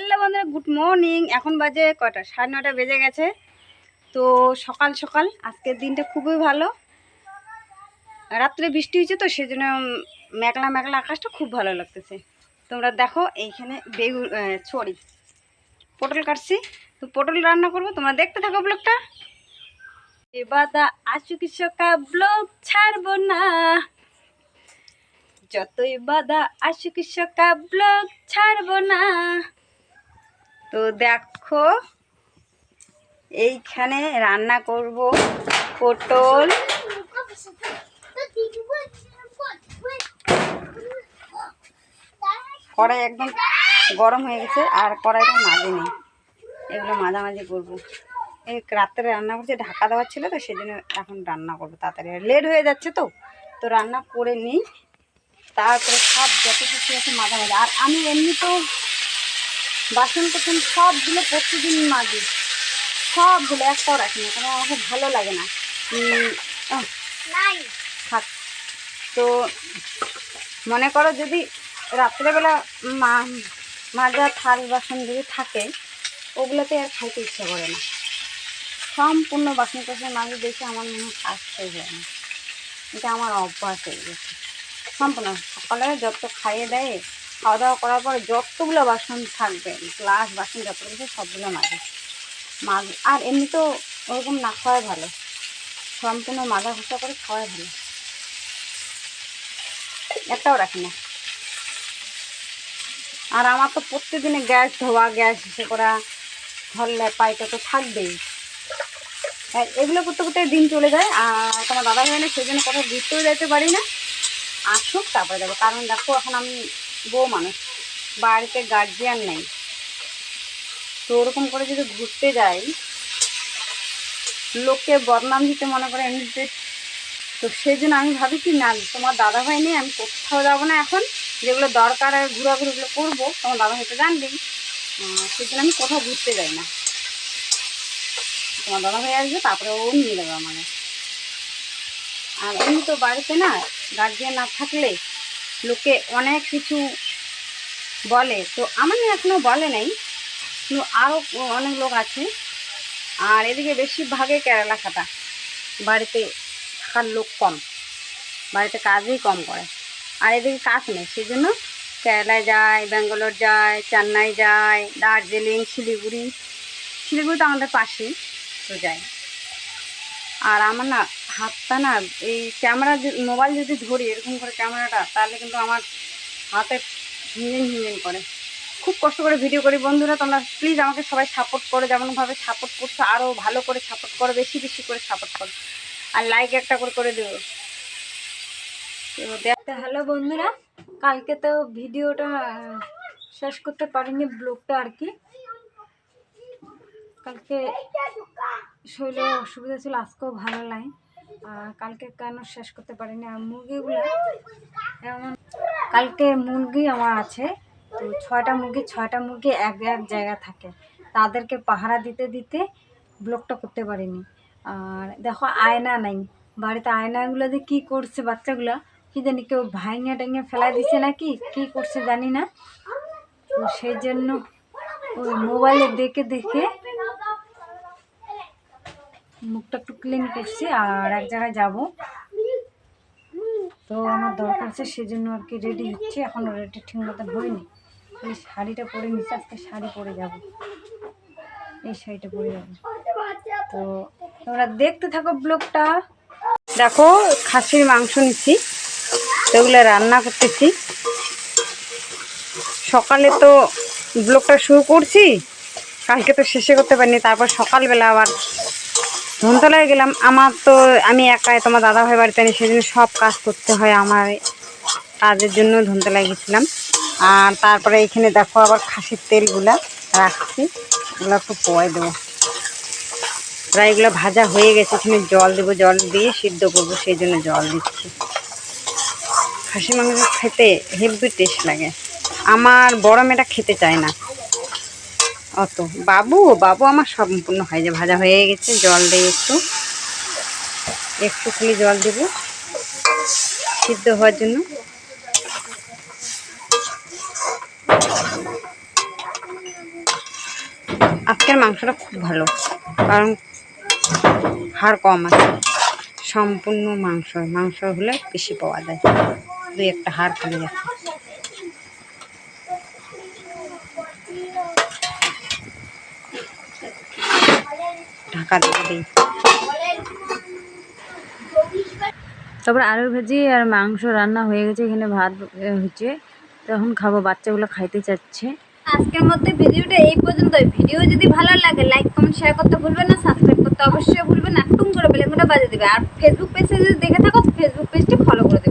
Hello বন্ধুরা, good morning. এখন বাজে কটা সাড়ে নটা বেজে গেছে। তো সকাল সকাল, আজকের দিনটা খুবই ভালো। রাত্রে বৃষ্টি হয়েছে তো সেই জন্য মেঘলা মেঘলা আকাশটা খুব ভালো লাগতেছে। তোমরা দেখো, এইখানে বেগুন ছড়ি পটল কাটছি। তো পটল রান্না করব, তোমরা দেখতে থাকো ব্লগটা। এবাদা আশু কৃষকা ব্লগ ছাড়বো না। যতই বাধা আসুক সকা ব্লগ ছাড়বো না। তো দেখো, এইখানে রান্না করব পটল। কড়াই একদম গরম হয়ে গেছে, আর কড়াইটা মাঝে নেই এগুলো মাঝামাঝি করব। এই রাত্রে রান্না করছে, ঢাকা দেওয়ার ছিল তো সেই জন্য এখন রান্না করব তাড়াতাড়ি। লেট হয়ে যাচ্ছে তো তো রান্না করে নিই। তারপরে সব যত কিছু আছে মাঝামাঝি। আর আমি এমনি তো বাসন কোসন সবগুলো প্রতিদিন মাজি। সবগুলো একটাও রাখি না কারণ আমাকে ভালো লাগে না। থাক। তো মনে করো যদি রাত্রেবেলা মা মাজা থাল বাসন যদি থাকে ওগুলোতে আর খাইতে ইচ্ছা করে না। সম্পূর্ণ বাসন কোসন মাঝে দেখে আমার মনে হয় হয়ে যায় না। এটা আমার অভ্যাস হয়ে গেছে। সম্পূর্ণ সকালে যত খাইয়ে দেয় খাওয়া দাওয়া করার পরে যতগুলো বাসন থাকবে, গ্লাস, বাসন, যত কিছু, সবগুলো মাঝে মাঝ আর এমনি তো ওরকম না খাওয়াই ভালো। সম্পূর্ণ মাজা ঘষা করে খাওয়াই ভালো। একটাও রাখি না। আর আমার তো প্রত্যেকদিনে গ্যাস, ধোয়া, গ্যাস ইসে করা, ধরলে পাইটা তো থাকবেই। আর এগুলো করতে করতে দিন চলে যায়। আর তোমার দাদা ভাই না সেই জন্য কোথাও ঘুরতেও যেতে পারি না। আসুক, তারপরে যাব কারণ দেখো, এখন আমি বউ মানুষ। বাড়িতে গার্জিয়ান নেই। তো ওরকম করে যদি ঘুরতে যাই, লোককে বদনাম দিতে মনে করে এমনিতে, তো সেই জন্য আমি ভাবি কি, না, তোমার দাদা ভাই নেই, আমি কোথাও যাব না এখন। যেগুলো দরকার আর ঘোরাঘুরিগুলো করব, তোমার দাদা ভাই তো জানবেই। সেই জন্য আমি কোথাও ঘুরতে যাই না। তোমার দাদা ভাই আসবে, তারপরে ও নিয়ে যাবে আমাকে। আর এমনি তো বাড়িতে না গার্জিয়ান না থাকলে লোকে অনেক কিছু বলে। তো আমার না এখনও বলে নাই। আরও অনেক লোক আছে। আর এদিকে বেশিরভাগে কেরালা খাতা বাড়িতে থাকার লোক কম। বাড়িতে কাজই কম করে। আর এদিকে কাজ নেই। সেই জন্য কেরালায় যায়, ব্যাঙ্গালোর যায়, চেন্নাই যায়, দার্জিলিং, শিলিগুড়ি। শিলিগুড়ি তো আমাদের পাশেই তো যায়। আর আমার না হাতটা না, এই ক্যামেরা মোবাইল যদি ধরি, এরকম করে ক্যামেরাটা, তাহলে কিন্তু আমার হাতে হিঞ্জিন হিঞ্জিন করে। খুব কষ্ট করে ভিডিও করি। বন্ধুরা, তোমরা প্লিজ আমাকে সবাই সাপোর্ট করো। যেমনভাবে সাপোর্ট করছ আরও ভালো করে সাপোর্ট করো, বেশি বেশি করে সাপোর্ট করো। আর লাইক একটা করে করে দেবো তো হ্যালো বন্ধুরা, কালকে তো ভিডিওটা শেষ করতে পারিনি ব্লগটা আর কি। কালকে শরীরে অসুবিধা ছিল, আজকেও ভালো লাগে কালকে কেন শেষ করতে পারিনি? আর মুরগিগুলো এমন কালকে মুরগি আমার আছে, তো ছয়টা মুরগি ছয়টা মুরগি এক এক জায়গা থাকে। তাদেরকে পাহারা দিতে দিতে ব্লকটা করতে পারিনি। আর দেখো, আয়না নাই। বাড়িতে আয়নাগুলো দিয়ে কী করছে বাচ্চাগুলো? কি জানি কেউ ভাঙে টাঙে ফেলাই দিছে নাকি? কি করছে জানি না। তো সেই জন্য ওই মোবাইলে দেখে দেখে মুখটা একটু ক্লিন করছি আর এক জায়গায় যাব। তো আমার দরকার আছে, সেজন্য আর কি রেডি হচ্ছে। এখন রেডি ঠিক মতো হয়নি এই শাড়িটা পরে নিচে আজকে শাড়ি পরে যাব। এই শাড়িটা পরে যাব। তো তোমরা দেখতে থাকো ব্লগটা। দেখো, খাসির মাংস নিচ্ছি। তো ওগুলো রান্না করতেছি। সকালে তো ব্লগটা শুরু করছি, কালকে তো শেষে করতে পারিনি। তারপর সকালবেলা আবার ধনতলায় গেলাম, আমার তো আমি একাই, তোমার দাদা ভাই বাড়িতে নেই সেদিন সব কাজ করতে হয় আমার কাজের জন্য ধনতলায় গেছিলাম। আর তারপরে এখানে দেখো আবার খাসির তেলগুলা রাখছি, এগুলো একটু পোয়াই দেবো। প্রায় এগুলো ভাজা হয়ে গেছে, এখানে জল দেবো, জল দিয়ে সিদ্ধ করব, সেই জন্য জল দিচ্ছি। খাসি মাংস খেতে হেভি টেস্ট লাগে। আমার বড় মেয়েটা খেতে চায় না। অত। বাবু বাবু আমার সম্পূর্ণ হয় যে ভাজা হয়ে গেছে, জল দিয়ে একটু। একটু খালি জল দেবো সিদ্ধ হওয়ার জন্য। আজকের মাংসটা খুব ভালো, কারণ হাড় কম আছে। সম্পূর্ণ মাংস মাংস হলে বেশি পাওয়া যায়। দুই একটা হাড় খালি আছে। ঢাকা দিয়ে দিই। তারপর আলু ভাজি আর মাংস রান্না হয়ে গেছে এখানে ভাত হচ্ছে। তখন খাব বাচ্চাগুলো খাইতে চাচ্ছে। আজকের মধ্যে ভিডিওটা এই পর্যন্ত ভিডিও যদি ভালো লাগে লাইক কমেন্ট শেয়ার করতে ভুলবেন না সাবস্ক্রাইব করতে অবশ্যই ভুলবেন না। টুম করে বেলেনটা বাজে দেবে। আর ফেসবুক পেজে যদি দেখে থাকো ফেসবুক পেজটি ফলো করে দেবে।